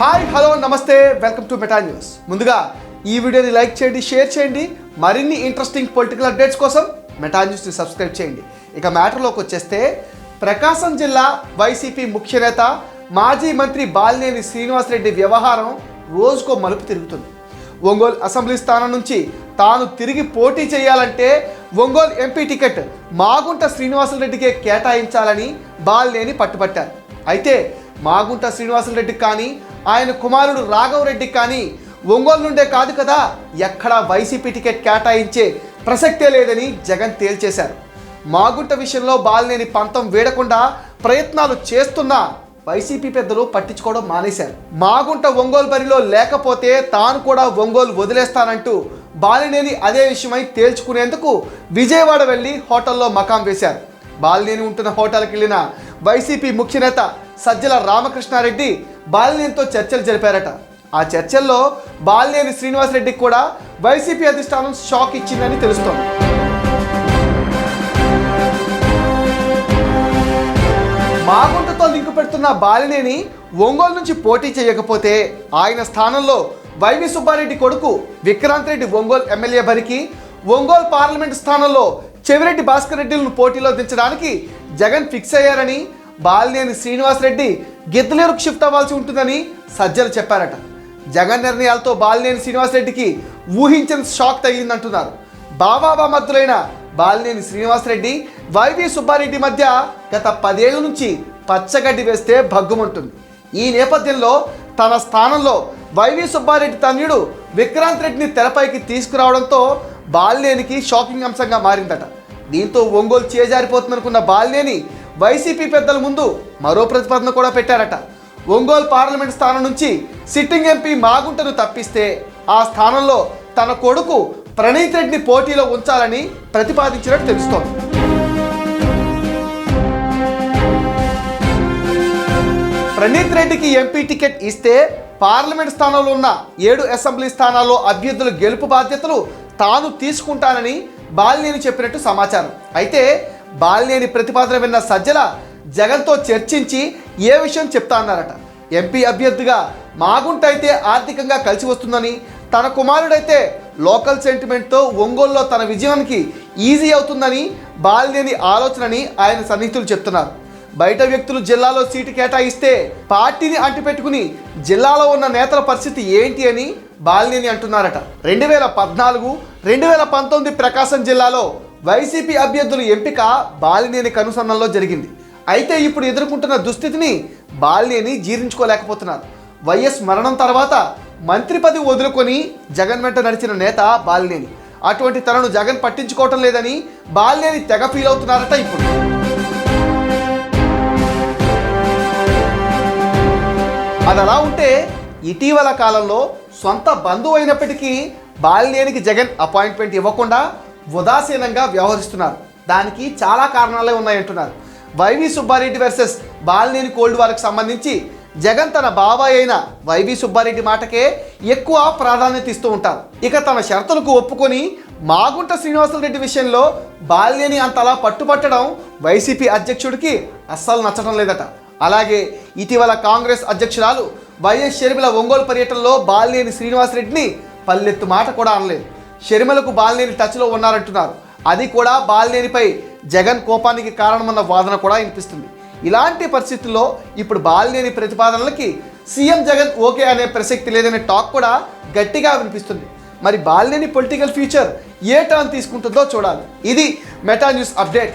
Hi hello నమస్తే welcome to Meta news. ముందుగా ఈ వీడియోని లైక్ చేయండి షేర్ చేయండి. మరిన్ని ఇంట్రెస్టింగ్ పొలిటికల్ అప్డేట్స్ కోసం మెటా న్యూస్ని సబ్స్క్రైబ్ చేయండి. ఇక మ్యాటర్లోకి వచ్చేస్తే ప్రకాశం జిల్లా వైసీపీ ముఖ్య నేత మాజీ మంత్రి బాలినేని శ్రీనివాసరెడ్డి వ్యవహారం రోజుకో మలుపు తిరుగుతుంది. ఒంగోలు అసెంబ్లీ స్థానం నుంచి తాను తిరిగి పోటీ చేయాలంటే ఒంగోలు ఎంపీ టికెట్ మాగుంట శ్రీనివాసరెడ్డికే కేటాయించాలని బాలినేని పట్టుబట్టారు. అయితే మాగుంట శ్రీనివాసరెడ్డికి కానీ ఆయన కుమారుడు రాఘవరెడ్డికి కానీ ఒంగోలు నుండే కాదు కదా ఎక్కడా వైసీపీ టికెట్ కేటాయించే ప్రసక్తే లేదని జగన్ తేల్చేశారు. మాగుంట విషయంలో బాలినేని పంతం వేడకుండా ప్రయత్నాలు చేస్తున్నా వైసీపీ పెద్దలు పట్టించుకోవడం మానేశారు. మాగుంట ఒంగోలు బరిలో లేకపోతే తాను కూడా ఒంగోలు వదిలేస్తానంటూ బాలినేని అదే విషయమై తేల్చుకునేందుకు విజయవాడ వెళ్ళి హోటల్లో మకాం వేశారు. బాలినేని ఉంటున్న హోటల్కి వెళ్ళిన వైసీపీ ముఖ్యనేత సజ్జల రామకృష్ణారెడ్డి బాలినేనితో చర్చలు జరిపారట. ఆ చర్చల్లో బాలినేని శ్రీనివాసరెడ్డికి కూడా వైసీపీ అధిష్టానం షాక్ ఇచ్చిందని తెలుస్తోంది. మాగుంటతో లింకు పెడుతున్న బాలినేని ఒంగోలు నుంచి పోటీ చేయకపోతే ఆయన స్థానంలో వైవి సుబ్బారెడ్డి కొడుకు విక్రాంత్ రెడ్డి ఒంగోలు ఎమ్మెల్యే బరికి ఒంగోలు పార్లమెంట్ స్థానంలో చెవిరెడ్డి భాస్కర్ రెడ్డిలను పోటీలో దించడానికి జగన్ ఫిక్స్ అయ్యారని బాలినేని శ్రీనివాసరెడ్డి గిద్దలేరుకు షిఫ్ట్ అవ్వాల్సి ఉంటుందని సజ్జలు చెప్పారట. జగన్ నిర్ణయాలతో బాలినేని శ్రీనివాసరెడ్డికి ఊహించని షాక్ తగిలిందంటున్నారు. బాబాబా మద్దులైన బాలినేని శ్రీనివాసరెడ్డి వైవి సుబ్బారెడ్డి మధ్య గత పదేళ్ళ నుంచి పచ్చగడ్డి వేస్తే భగ్గుమంటుంది. ఈ నేపథ్యంలో తన స్థానంలో వైవి సుబ్బారెడ్డి తన్యుడు విక్రాంత్ రెడ్డిని తెరపైకి తీసుకురావడంతో బాలినేనికి షాకింగ్ అంశంగా మారిందట. దీంతో ఒంగోలు చేజారిపోతుందనుకున్న బాలినేని వైసీపీ పెద్దల ముందు మరో ప్రతిపాదన కూడా పెట్టారట. ఒంగోలు పార్లమెంట్ స్థానం నుంచి సిట్టింగ్ ఎంపీ మాగుంటను తప్పిస్తే ఆ స్థానంలో తన కొడుకు ప్రణీత్ రెడ్డిని పోటీలో ఉంచాలని ప్రతిపాదించినట్టు తెలుస్తోంది. ప్రణీత్ రెడ్డికి ఎంపీ టికెట్ ఇస్తే పార్లమెంట్ స్థానంలో ఉన్న ఏడు అసెంబ్లీ స్థానాల్లో అభ్యర్థుల గెలుపు బాధ్యతలు తాను తీసుకుంటానని బాలినేని చెప్పినట్టు సమాచారం. అయితే బాలినేని ప్రతిపాదన విన్న సజ్జల జగన్తో చర్చించి ఏ విషయం చెప్తా అన్నారట. ఎంపీ అభ్యర్థిగా మాగుంట అయితే ఆర్థికంగా కలిసి వస్తుందని తన కుమారుడైతే లోకల్ సెంటిమెంట్తో ఒంగోలులో తన విజయానికి ఈజీ అవుతుందని బాలినేని ఆలోచనని ఆయన సన్నిహితులు చెప్తున్నారు. బయట వ్యక్తులు జిల్లాలో సీటు కేటాయిస్తే పార్టీని అంటిపెట్టుకుని జిల్లాలో ఉన్న నేతల పరిస్థితి ఏంటి అని బాలినేని అంటున్నారట. రెండు వేల పద్నాలుగు రెండు వేల పంతొమ్మిది ప్రకాశం జిల్లాలో వైసీపీ అభ్యర్థుల ఎంపిక బాలినేని కనుసన్నల్లో జరిగింది. అయితే ఇప్పుడు ఎదుర్కొంటున్న దుస్థితిని బాలినేని జీర్ణించుకోలేకపోతున్నారు. వైఎస్ మరణం తర్వాత మంత్రి పదవి వదులుకొని జగన్ వెంట నడిచిన నేత బాలినేని. అటువంటి తనను జగన్ పట్టించుకోవటం లేదని బాలినేని తెగ ఫీల్ అవుతున్నారట ఇప్పుడు. అది అలా ఉంటే ఇటీవల కాలంలో సొంత బంధువు అయినప్పటికీ బాలినేనికి జగన్ అపాయింట్మెంట్ ఇవ్వకుండా ఉదాసీనంగా వ్యవహరిస్తున్నారు. దానికి చాలా కారణాలే ఉన్నాయంటున్నారు. YV Subba Reddy versus Balineni cold వార్కి సంబంధించి జగన్ తన బాబాయ్ అయిన వైవి సుబ్బారెడ్డి మాటకే ఎక్కువ ప్రాధాన్యత ఇస్తూ ఉంటారు. ఇక తన షరతులకు ఒప్పుకొని మాగుంట శ్రీనివాసరెడ్డి విషయంలో బాల్యని అంతలా పట్టుబట్టడం వైసీపీ అధ్యక్షుడికి అస్సలు నచ్చడం లేదట. అలాగే ఇటీవల కాంగ్రెస్ అధ్యక్షురాలు వైఎస్ షర్మిల ఒంగోలు పర్యటనలో బాలినేని శ్రీనివాసరెడ్డిని పల్లెత్తు మాట కూడా అనలేదు. షర్మిలకు బాలినేని టచ్లో ఉన్నారంటున్నారు. అది కూడా బాలినేనిపై జగన్ కోపానికి కారణమన్న వాదన కూడా వినిపిస్తుంది. ఇలాంటి పరిస్థితుల్లో ఇప్పుడు బాలినేని ప్రతిపాదనలకి సీఎం జగన్ ఓకే అనే ప్రసక్తి లేదనే టాక్ కూడా గట్టిగా వినిపిస్తుంది. మరి బాలినేని పొలిటికల్ ఫ్యూచర్ ఏ టర్న్ తీసుకుంటుందో చూడాలి. ఇది మెటా న్యూస్ అప్డేట్.